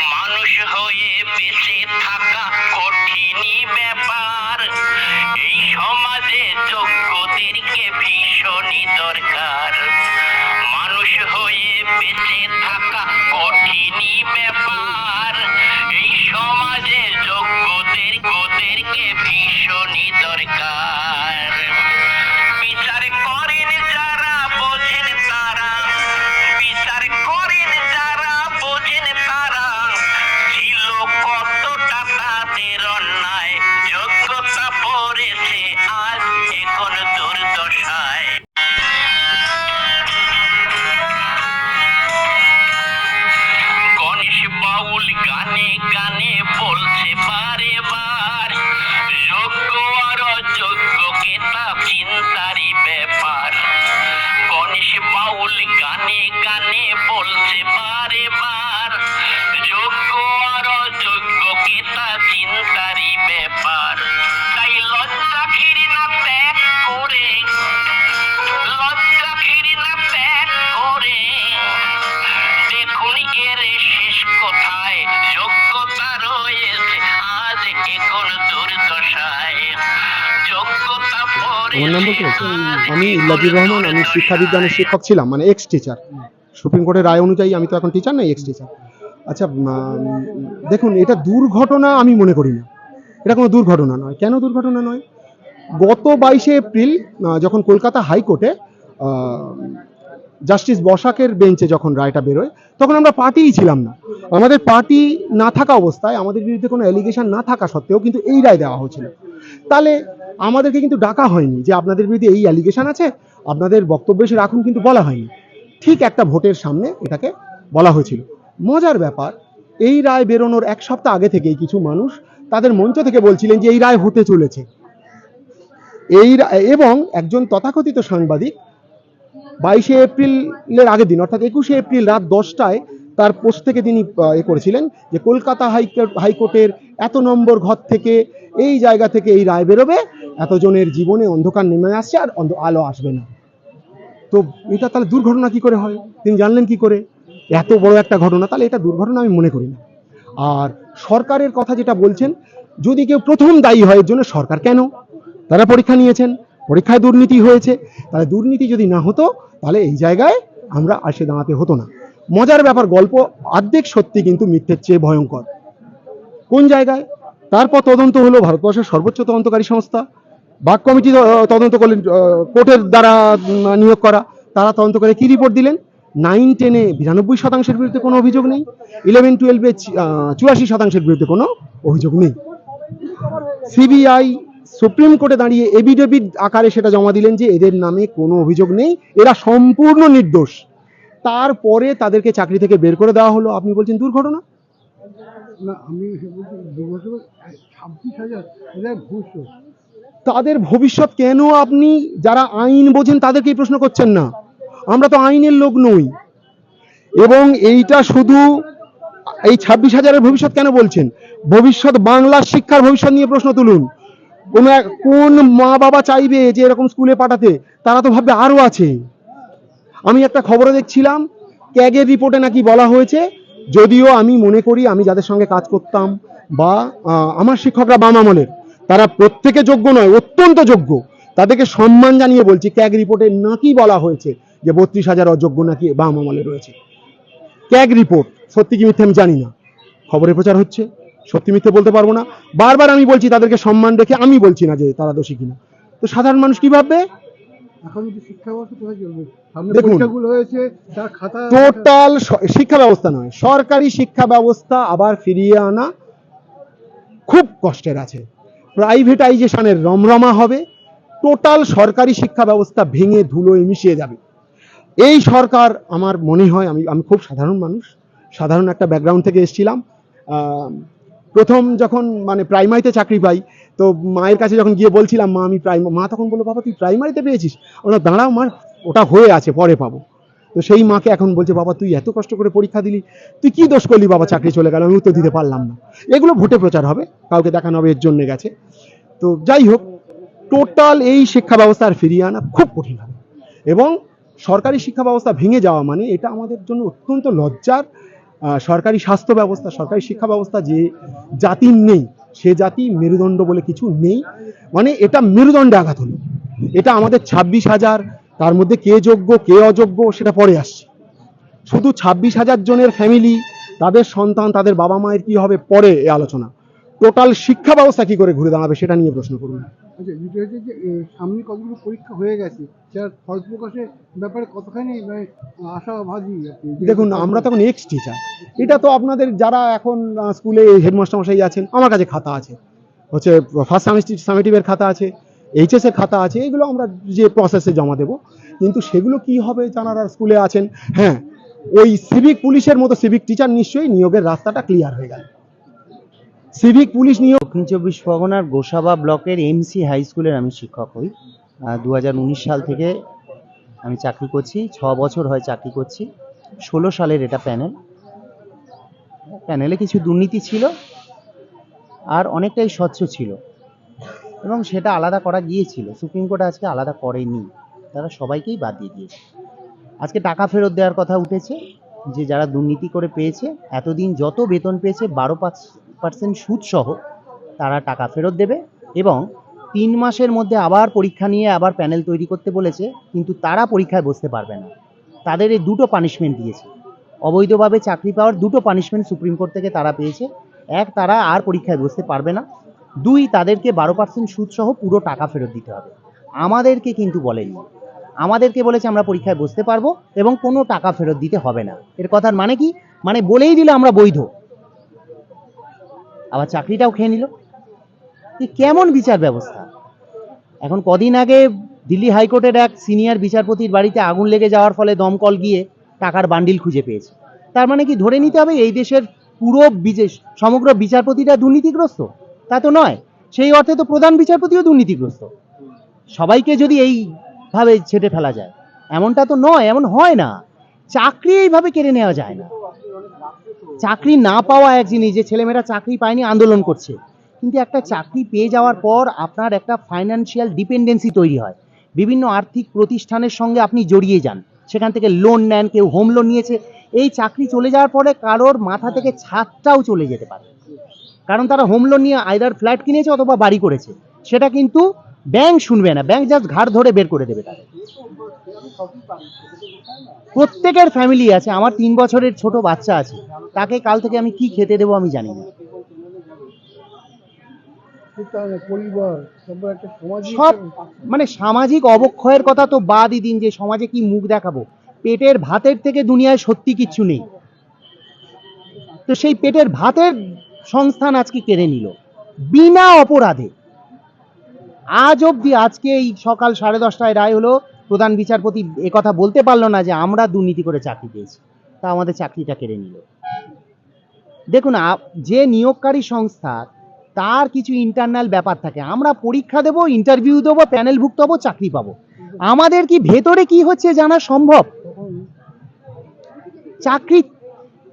মানুষ হয়ে থাকা কঠিনই যোগ্যদেরকে ভীষণই দরকার। মানুষ হয়ে থাকা কঠিনই ব্যাপার। এই সমাজে যোগ্যদের ভীষণই দরকার। আমার নাম বলতে? আমি ইল্লাজির রহমান আমি শিক্ষা বিজ্ঞানের শিক্ষক ছিলাম মানে এক্স টিচার সুপ্রিম কোর্টের রায় অনুযায়ী আমি তো এখন টিচার নাই এক্স টিচার আচ্ছা দেখুন এটা দুর্ঘটনা আমি মনে করি না। এটা কোনো দুর্ঘটনা নয়। কেন দুর্ঘটনা নয়? গত বাইশে এপ্রিল যখন কলকাতা হাইকোর্টে জাস্টিস বসাকের বেঞ্চে যখন রায়টা বেরোয় তখন আমরা পার্টিই ছিলাম না। আমাদের পার্টি না থাকা অবস্থায় আমাদের বিরুদ্ধে কোনো অ্যালিগেশন না থাকা সত্ত্বেও কিন্তু এই রায় দেওয়া হয়েছিল। তাহলে আমাদেরকে কিন্তু ডাকা হয়নি যে আপনাদের বিরুদ্ধে এই অ্যালিগেশন আছে, আপনাদের বক্তব্য এসে রাখুন কিন্তু বলা হয়নি। ঠিক একটা ভোটের সামনে এটাকে বলা হয়েছিল। মজার ব্যাপার, এই রায় বেরোনোর এক সপ্তাহ আগে থেকেই কিছু মানুষ তাদের মঞ্চ থেকে বলছিলেন যে এই রায় হতে চলেছে। এই এবং একজন তথাকথিত সাংবাদিক বাইশে এপ্রিলের আগের দিন, অর্থাৎ একুশে এপ্রিল রাত দশটায় তার পোস্ট থেকে তিনি এ করেছিলেন যে কলকাতা হাইকোর্ট হাইকোর্টের এত নম্বর ঘর থেকে এই জায়গা থেকে এই রায় বেরোবে, এতজনের জীবনে অন্ধকার নেমে আসছে আর অন্ধ- আলো আসবে না। তো এটা তাহলে দুর্ঘটনা কি করে হয়? তিনি জানলেন কি করে? এত বড় একটা ঘটনা, তাহলে এটা দুর্ঘটনা আমি মনে করি না। আর সরকারের কথা যেটা বলছেন, যদি কেউ প্রথম দায়ী হয়, এর জন্য সরকার কেন? তারা পরীক্ষা নিয়েছেন, পরীক্ষায় দুর্নীতি হয়েছে, তাহলে দুর্নীতি যদি না হতো, তাহলে এই জায়গায় আমরা আসে দাঁড়াতে হতো না। মজার ব্যাপার, গল্প অর্ধেক সত্যি কিন্তু মিথ্যের চেয়ে ভয়ঙ্কর। কোন জায়গায়? তারপর তদন্ত হলো ভারতবর্ষের সর্বোচ্চ তদন্তকারী সংস্থা। বাক কমিটি তদন্ত করলেন কোর্টের দ্বারা নিয়োগ করা। তারা তদন্ত করে কি রিপোর্ট দিলেন? নাইন টেনে বিরানব্বই শতাংশের বিরুদ্ধে কোনো অভিযোগ নেই। ইলেভেন টুয়েলভে চুরাশি শতাংশের বিরুদ্ধে কোনো অভিযোগ নেই। সিবিআই সুপ্রিম কোর্টে দাঁড়িয়ে এভিডেভিট আকারে সেটা জমা দিলেন যে এদের নামে কোনো অভিযোগ নেই। এরা সম্পূর্ণ নির্দোষ। তারপরে তাদেরকে চাকরি থেকে বের করে দেওয়া হলো। আপনি বলছেন দুর্ঘটনা? না, আমি ছাব্বিশ হাজার তাদের ভবিষ্যৎ কেন আপনি যারা আইন বোঝেন তাদেরকেই প্রশ্ন করছেন না? আমরা তো আইনের লোক নই। এবং এইটা শুধু এই ছাব্বিশ হাজারের ভবিষ্যৎ কেন বলছেন? ভবিষ্যৎ বাংলার শিক্ষার ভবিষ্যৎ নিয়ে প্রশ্ন তুলুন। কোন কোন মা বাবা চাইবে যে এরকম স্কুলে পাঠাতে? তারা তো ভাববে আরও আছে। আমি একটা খবরে দেখছিলাম, ক্যাগের রিপোর্টে নাকি বলা হয়েছে যদিও আমি মনে করি আমি যাদের সঙ্গে কাজ করতাম বা আমার শিক্ষকরা বাম আমলের, তারা প্রত্যেকে যোগ্য নয়, অত্যন্ত যোগ্য। তাদেরকে সম্মান জানিয়ে বলছি, ক্যাগ রিপোর্টে নাকি বলা হয়েছে যে বত্রিশ হাজার অযোগ্য নাকি বাম আমলে রয়েছে। ক্যাগ রিপোর্ট, সত্যি কি মিথ্যে আমি জানি না। খবরে প্রচার হচ্ছে, সত্যি মিথ্যে বলতে পারব না। বারবার আমি বলছি, তাদেরকে সম্মান রেখে আমি বলছি না যে তারা দোষী কিনা। তো সাধারণ মানুষ কি ভাববে? এখন যদি শিক্ষা ব্যবস্থা কোথায় চলবে? সামনে পরীক্ষাগুলো হয়েছে তার খাতা টোটাল শিক্ষা ব্যবস্থা নয় সরকারি শিক্ষা ব্যবস্থা আবার ফিরিয়ে আনা খুব কষ্টের আছে। প্রাইভেটাইজেশনের রমরমা হবে টোটাল সরকারি শিক্ষা ব্যবস্থা ভেঙে ধুলোয় মিশিয়ে যাবে। এই সরকার আমার মনে হয় আমি আমি খুব সাধারণ মানুষ সাধারণ একটা ব্যাকগ্রাউন্ড থেকে এসেছিলাম আহ, প্রথম যখন মানে প্রাইমারিতে চাকরি পাই, তো মায়ের কাছে যখন গিয়ে বলছিলাম, মা, আমি প্রাইমারি মা তখন বলল, বাবা, তুই প্রাইমারিতে পেয়েছিস? ওরা দাঁড়াও মার ওটা হয়ে আছে, পরে পাবো। তো সেই মাকে এখন বলছে, বাবা, তুই এত কষ্ট করে পরীক্ষা দিলি, তুই কি দোষ করলি, বাবা, চাকরি চলে গেল? আমি উত্তর দিতে পারলাম না। এগুলো ভোটে প্রচার হবে, কাউকে দেখানো হবে, এর জন্য গেছে। তো যাই হোক, টোটাল এই শিক্ষা ব্যবস্থা আর ফিরিয়ে আনা খুব কঠিন হবে। এবং সরকারি শিক্ষা ব্যবস্থা ভেঙে যাওয়া মানে এটা আমাদের জন্য অত্যন্ত লজ্জার সরকারি স্বাস্থ্য ব্যবস্থা, সরকারি শিক্ষা ব্যবস্থা যে জাতির নেই, সে জাতি মেরুদণ্ড বলে কিছু নেই। মানে এটা মেরুদণ্ডে আঘাত হলো। এটা আমাদের ছাব্বিশ হাজার, তার মধ্যে কে যোগ্য, কে অযোগ্য, সেটা পরে আসছে। শুধু ছাব্বিশ হাজার জনের ফ্যামিলি তাদের সন্তান, তাদের বাবা মায়ের কি হবে পরে এ আলোচনা। টোটাল শিক্ষা ব্যবস্থা কি করে ঘুরে দাঁড়াবে সেটা নিয়ে প্রশ্ন করুন। আচ্ছা যেটা হচ্ছে যে সামনে কতগুলো পরীক্ষা হয়ে গেছে যার ফল প্রকাশের ব্যাপারে কতখানি মানে আশাবাদী দেখুন আমরা তখন এক্স টিচার এটা তো আপনাদের যারা এখন স্কুলে হেডমাস্টার মশাই আছেন আমার কাছে খাতা আছে। হচ্ছে ফার্স্ট সেমিস্টার সামেটিভের খাতা আছে এইচএসের খাতা আছে এগুলো আমরা যে প্রসেসে জমা দেব। কিন্তু সেগুলো কি হবে যারা স্কুলে আছেন? হ্যাঁ ওই সিভিক পুলিশের মতো সিভিক টিচার নিশ্চয়ই নিয়োগের রাস্তাটা ক্লিয়ার হয়ে গেল। সিভিক পুলিশ নিয়োগ। দক্ষিণ চব্বিশ পরগনার গোসাবা ব্লকের এমসি হাই স্কুলের আমি শিক্ষক হই। দু হাজার উনিশ সাল থেকে আমি চাকরি করছি, ছ বছর হয় চাকরি করছি। ষোলো সালের এটা প্যানেল। প্যানেলে কিছু দুর্নীতি ছিল আর অনেকটাই স্বচ্ছ ছিল। এবং সেটা আলাদা করা গিয়েছিল। সুপ্রিম কোর্ট আজকে আলাদা করেনি। তারা সবাইকেই বাদ দিয়ে দিয়েছে। আজকে টাকা ফেরত দেওয়ার কথা উঠেছে। যে যারা দুর্নীতি করে পেয়েছে, এতদিন যত বেতন পেয়েছে, বারো পাঁচ পার্সেন্ট সুদ সহ তারা টাকা ফেরত দেবে এবং তিন মাসের মধ্যে আবার পরীক্ষা নিয়ে আবার প্যানেল তৈরি করতে বলেছে, কিন্তু তারা পরীক্ষায় বসতে পারবে না। তাদের এই দুটো পানিশমেন্ট দিয়েছে। অবৈধভাবে চাকরি পাওয়ার দুটো পানিশমেন্ট সুপ্রিম কোর্ট থেকে তারা পেয়েছে। এক, তারা আর পরীক্ষায় বসতে পারবে না। দুই, তাদেরকে বারো পার্সেন্ট সুদ সহ পুরো টাকা ফেরত দিতে হবে। আমাদেরকে কিন্তু বলেনি। আমাদেরকে বলেছে আমরা পরীক্ষায় বসতে পারব এবং কোনো টাকা ফেরত দিতে হবে না। এর কথার মানে কি? মানে বলেই দিলে আমরা বৈধ। আবার চাকরিটাও খেয়ে নিল। এ কেমন বিচার ব্যবস্থা? এখন কদিন আগে দিল্লি হাইকোর্টের এক সিনিয়র বিচারপতির বাড়িতে আগুন লেগে যাওয়ার ফলে দমকল গিয়ে টাকার বান্ডিল খুঁজে পেয়েছে। তার মানে কি ধরে নিতে হবে এই দেশের পুরো সমগ্র বিচারপতিরা দুর্নীতিগ্রস্ত? তা তো নয়। সেই অর্থে তো প্রধান বিচারপতিও দুর্নীতিগ্রস্ত। সবাইকে যদি এইভাবে ছেটে ফেলা যায়। এমনটা তো নয়, এমন হয় না। চাকরি এইভাবে কেড়ে নেওয়া যায় না। চাকরি না পাওয়া এক জিনিস, যে ছেলেমেয়েরা চাকরি পায়নি, আন্দোলন করছে। কিন্তু একটা চাকরি পেয়ে যাওয়ার পর আপনার একটা ফাইন্যান্সিয়াল ডিপেন্ডেন্সি তৈরি হয়। বিভিন্ন আর্থিক প্রতিষ্ঠানের সঙ্গে আপনি জড়িয়ে যান। সেখান থেকে লোন নেন, কেউ হোম লোন নিয়েছে। এই চাকরি চলে যাওয়ার পরে কারোর মাথা থেকে ছাদটাও চলে যেতে পারে। কারণ তারা হোম লোন নিয়ে আইদার ফ্ল্যাট কিনেছে অথবা বাড়ি করেছে। সেটা কিন্তু ব্যাংক শুনবে না ব্যাংক জাস্ট ঘাড় ধরে বের করে দেবে তাদের। প্রত্যেকের ফ্যামিলি আছে আমার তিন বছরের ছোট বাচ্চা আছে তাকে কাল থেকে আমি কি খেতে দেবো আমি জানি না। সব মানে সামাজিক অবক্ষয়ের কথা তো বাদই দিন যে সমাজে কি মুখ দেখাবো। পেটের ভাতের থেকে দুনিয়ায় সত্যি কিচ্ছু নেই। তো সেই পেটের ভাতের সংস্থান আজকে কেড়ে নিল। বিনা অপরাধে। আজ অবধি আজকে এই সকাল সাড়ে দশটায় রায় হলো, প্রধান বিচারপতি কথা বলতে পারল না যে আমরা দুর্নীতি করে চাকরি পেয়েছি। তা আমাদের চাকরিটা কেড়ে নিল। দেখুন যে নিয়োগকারী সংস্থা, তার কিছু ইন্টারনাল ব্যাপার থাকে। আমরা পরীক্ষা দেবো ইন্টারভিউ দেবো প্যানেলভুক্ত হব চাকরি পাবো। আমাদের কি ভেতরে কি হচ্ছে জানা সম্ভব? চাকরি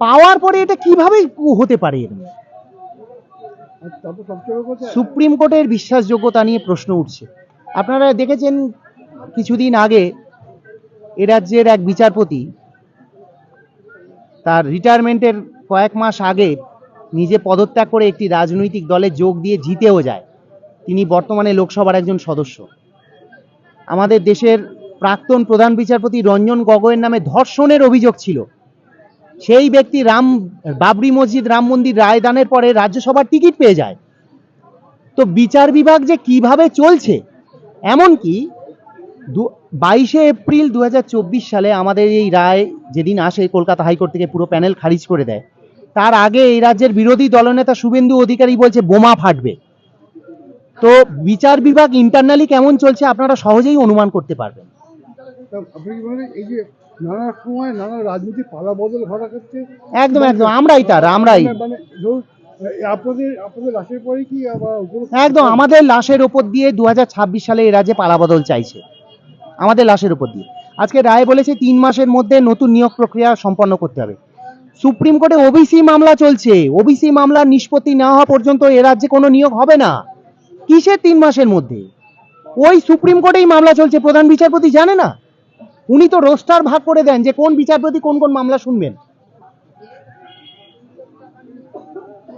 পাওয়ার পরে এটা কীভাবে হতে পারে এর মধ্যে? আর তারপর সবচেয়ে বড় কথা সুপ্রিম কোর্টের বিশ্বাসযোগ্যতা নিয়ে প্রশ্ন উঠছে। আপনারা দেখেছেন কিছুদিন আগে এ রাজ্যের এক বিচারপতি তার রিটায়ারমেন্টের কয়েক মাস আগে নিজে পদত্যাগ করে একটি রাজনৈতিক দলে যোগ দিয়ে জিতেও যায়। তিনি বর্তমানে লোকসভার একজন সদস্য। আমাদের দেশের প্রাক্তন প্রধান বিচারপতি রঞ্জন গগৈয়ের নামে ধর্ষণের অভিযোগ ছিল। সেই ব্যক্তি রাম, বাবরি মসজিদ, রাম মন্দির, রায়দানের পরে রাজ্যসভার টিকিট পেয়ে যায়। তো বিচার বিভাগ যে কীভাবে চলছে, এমনকি বাইশে এপ্রিল দু সালে আমাদের এই রায় যেদিন আসে, কলকাতা হাইকোর্ট থেকে পুরো প্যানেল খারিজ করে দেয়, তার আগে এই রাজ্যের বিরোধী দলনেতা শুভেন্দু অধিকারী বলছে, বোমা ফাটবে। তো বিচার বিভাগ ইন্টারনালি কেমন চলছে, আপনারা সহজেই অনুমান করতে পারবেন। নানা সময় নানা রাজনীতি পালা বদল ঘটাচ্ছে। একদম একদম আমরাই তার আমরাই। মানে- মানে ধরুন আপনাদের আপনাদের লাশের পরে কি একদম আমাদের লাশের ওপর দিয়ে দু সালে পালাবদল চাইছে আমাদের লাশের ওপর দিয়ে। আজকে রায় বলেছে তিন মাসের মধ্যে নতুন নিয়োগ প্রক্রিয়া সম্পন্ন করতে হবে। সুপ্রিম কোর্টে ওবিসি মামলা চলছে ওবিসি মামলার নিষ্পত্তি না হওয়া পর্যন্ত এ রাজ্যে কোনো নিয়োগ হবে না। কিসের তিন মাসের মধ্যে? ওই সুপ্রিম কোর্টেই মামলা চলছে প্রধান বিচারপতি জানে না? উনি তো রোস্টার ভাগ করে দেন যে কোন বিচারপতি কোন কোন মামলা শুনবেন।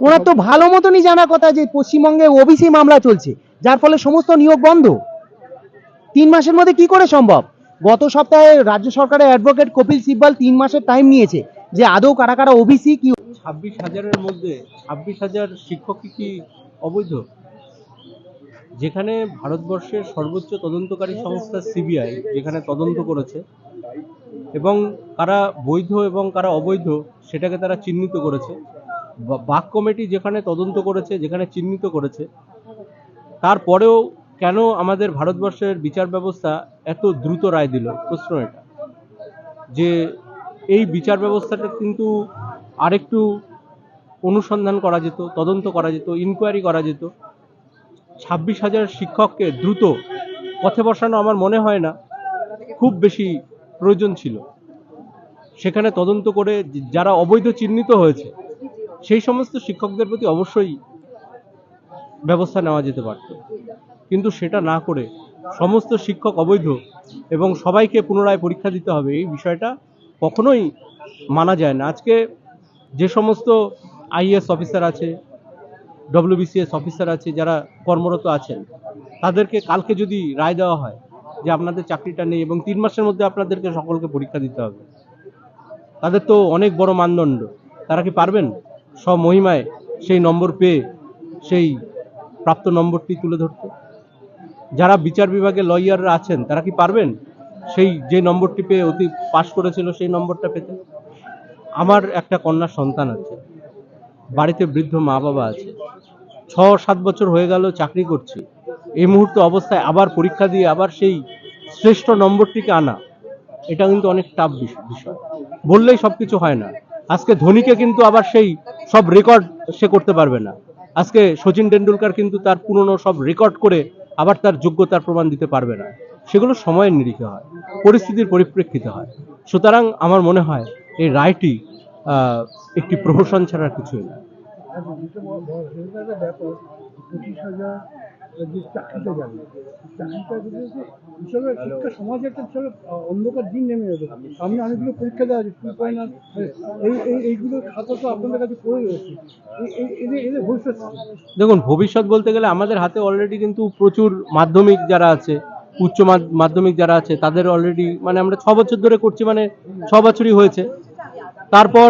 ওনার তো ভালো মতনই জানা কথা যে পশ্চিমবঙ্গে ওবিসি মামলা চলছে, যার ফলে সমস্ত নিয়োগ বন্ধ। তিন মাসের মধ্যে কি করে সম্ভব? গত সপ্তাহে রাজ্য সরকারের অ্যাডভোকেট কপিল সিব্বাল তিন মাসের টাইম নিয়েছে যে আদৌ কারা কারা ওবিসি কি ছাব্বিশ হাজারের মধ্যে ছাব্বিশ হাজার শিক্ষক কি অবৈধ? যেখানে ভারতবর্ষের সর্বোচ্চ তদন্তকারী সংস্থা সিবিআই যেখানে তদন্ত করেছে, এবং কারা বৈধ এবং কারা অবৈধ সেটাকে তারা চিহ্নিত করেছে। বাক কমিটি যেখানে তদন্ত করেছে, যেখানে চিহ্নিত করেছে, তারপরেও কেন আমাদের ভারতবর্ষের বিচার ব্যবস্থা এত দ্রুত রায় দিল? প্রশ্ন এটা। যে এই বিচার ব্যবস্থাটা কিন্তু আরেকটু অনুসন্ধান করা যেত, তদন্ত করা যেত ইনকোয়ারি করা যেত। ছাব্বিশ হাজার শিক্ষককে দ্রুত পথে বসানো আমার মনে হয় না। খুব বেশি প্রয়োজন ছিল। সেখানে তদন্ত করে যারা অবৈধ চিহ্নিত হয়েছে, সেই সমস্ত শিক্ষকদের প্রতি অবশ্যই ব্যবস্থা নেওয়া যেতে পারত। কিন্তু সেটা না করে সমস্ত শিক্ষক অবৈধ এবং সবাইকে পুনরায় পরীক্ষা দিতে হবে, এই বিষয়টা কখনোই মানা যায় না। আজকে যে সমস্ত আইএস অফিসার আছে ডব্লিউবিসিএস অফিসার আছে, যারা কর্মরত আছেন, তাদেরকে কালকে যদি রায় দেওয়া হয় যে আপনাদের চাকরিটা নেই এবং তিন মাসের মধ্যে আপনাদেরকে সকলকে পরীক্ষা দিতে হবে, তাদের তো অনেক বড় মানদণ্ড। তারা কি পারবেন? সব মহিমায় সেই নম্বর পেয়ে সেই প্রাপ্ত নম্বরটি তুলে ধরতে? যারা বিচার বিভাগে লয়াররা আছেন, তারা কি পারবেন সেই যে নম্বরটি পেয়ে অতি পাশ করেছিল সেই নম্বরটা পেতে? আমার একটা কন্যা সন্তান আছে বাড়িতে বৃদ্ধ মা বাবা আছে। ছ সাত বছর হয়ে গেল চাকরি করছি। এই মুহূর্তে অবস্থায় আবার পরীক্ষা দিয়ে আবার সেই শ্রেষ্ঠ নম্বরটিকে আনা। এটা কিন্তু অনেক টাফ বিষয়। বললেই সব কিছু হয় না। আজকে ধোনিকে কিন্তু আবার সেই সব রেকর্ড সে করতে পারবে না। আজকে সচিন টেন্ডুলকার কিন্তু তার পুরনো সব রেকর্ড করে আবার তার যোগ্যতার প্রমাণ দিতে পারবে না। সেগুলো সময়ের নিরিখে হয়। পরিস্থিতির পরিপ্রেক্ষিতে হয়। সুতরাং আমার মনে হয় এই রায়টি একটি প্রহসন ছাড়া কিছুই না। এইগুলো আপনাদের কাছে দেখুন, ভবিষ্যৎ বলতে গেলে আমাদের হাতে অলরেডি কিন্তু প্রচুর মাধ্যমিক যারা আছে, উচ্চ মাধ- মাধ্যমিক যারা আছে, তাদের অলরেডি মানে আমরা ছ বছর ধরে করছি মানে ছ বছরই হয়েছে। তারপর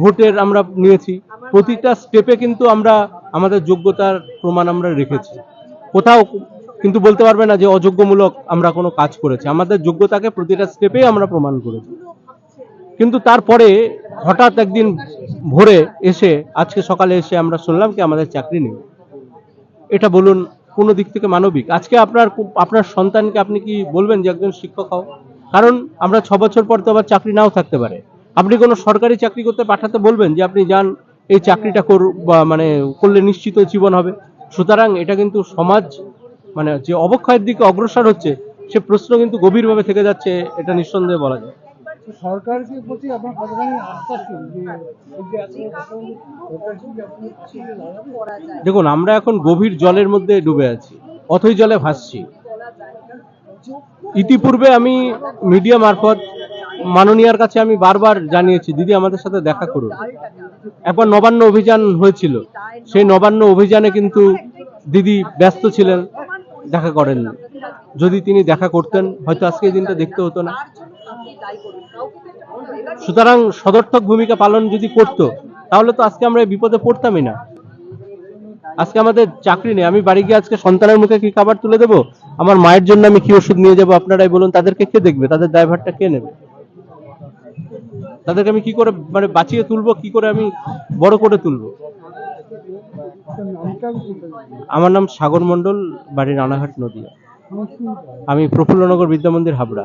ভোটের আমরা নিয়েছি। প্রতিটা স্টেপে কিন্তু আমরা আমাদের যোগ্যতার প্রমাণ আমরা রেখেছি। কোথাও কিন্তু বলতে পারবে না যে অযোগ্যমূলক আমরা কোনো কাজ করেছি। আমাদের যোগ্যতাকে প্রতিটা স্টেপেই আমরা প্রমাণ করেছি। কিন্তু তারপরে হঠাৎ একদিন ভোরে এসে, আজকে সকালে এসে আমরা শুনলাম কি আমাদের চাকরি নেই। এটা বলুন, কোনো দিক থেকে মানবিক? আজকে আপনার আপনার সন্তানকে আপনি কি বলবেন যে একজন শিক্ষক হও? কারণ আমরা ছ বছর পর তো আবার চাকরি নাও থাকতে পারে। আপনি কোনো সরকারি চাকরি করতে পাঠাতে বলবেন যে আপনি যান এই চাকরিটা কর বা মানে করলে নিশ্চিত জীবন হবে। সুতরাং এটা কিন্তু সমাজ মানে যে অবক্ষয়ের দিকে অগ্রসর হচ্ছে সে প্রশ্ন কিন্তু গভীরভাবে থেকে যাচ্ছে এটা নিঃসন্দেহে বলা যায়। প্রতি আপনার কতখানি দেখুন আমরা এখন গভীর জলের মধ্যে ডুবে আছি অথই জলে ভাসছি। ইতিপূর্বে আমি মিডিয়া মারফত মাননীয়ার কাছে আমি বারবার জানিয়েছি, দিদি, আমাদের সাথে দেখা করুন। একবার নবান্ন অভিযান হয়েছিল। সেই নবান্ন অভিযানে কিন্তু দিদি ব্যস্ত ছিলেন, দেখা করেননি। যদি তিনি দেখা করতেন, হয়তো আজকে দিনটা দেখতে হতো না। সুতরাং সদর্থক ভূমিকা পালন যদি করতো, তাহলে তো আজকে আমরা বিপদে পড়তামই না। আজকে আমাদের চাকরি নেই। আমি বাড়ি গিয়ে আজকে সন্তানের মুখে কি খাবার তুলে দেবো? আমার মায়ের জন্য আমি কি ওষুধ নিয়ে যাব? আপনারাই বলুন, তাদেরকে কে দেখবে? তাদের ড্রাইভারটা কে নেবে? তাদেরকে আমি কি করে মানে বাঁচিয়ে তুলবো, কি করে আমি বড় করে তুলবো। আমার নাম সাগর মন্ডল বাড়ি রানাঘাট হবে। আমি প্রফুল্লনগর বিদ্যা মন্দির, হাবড়া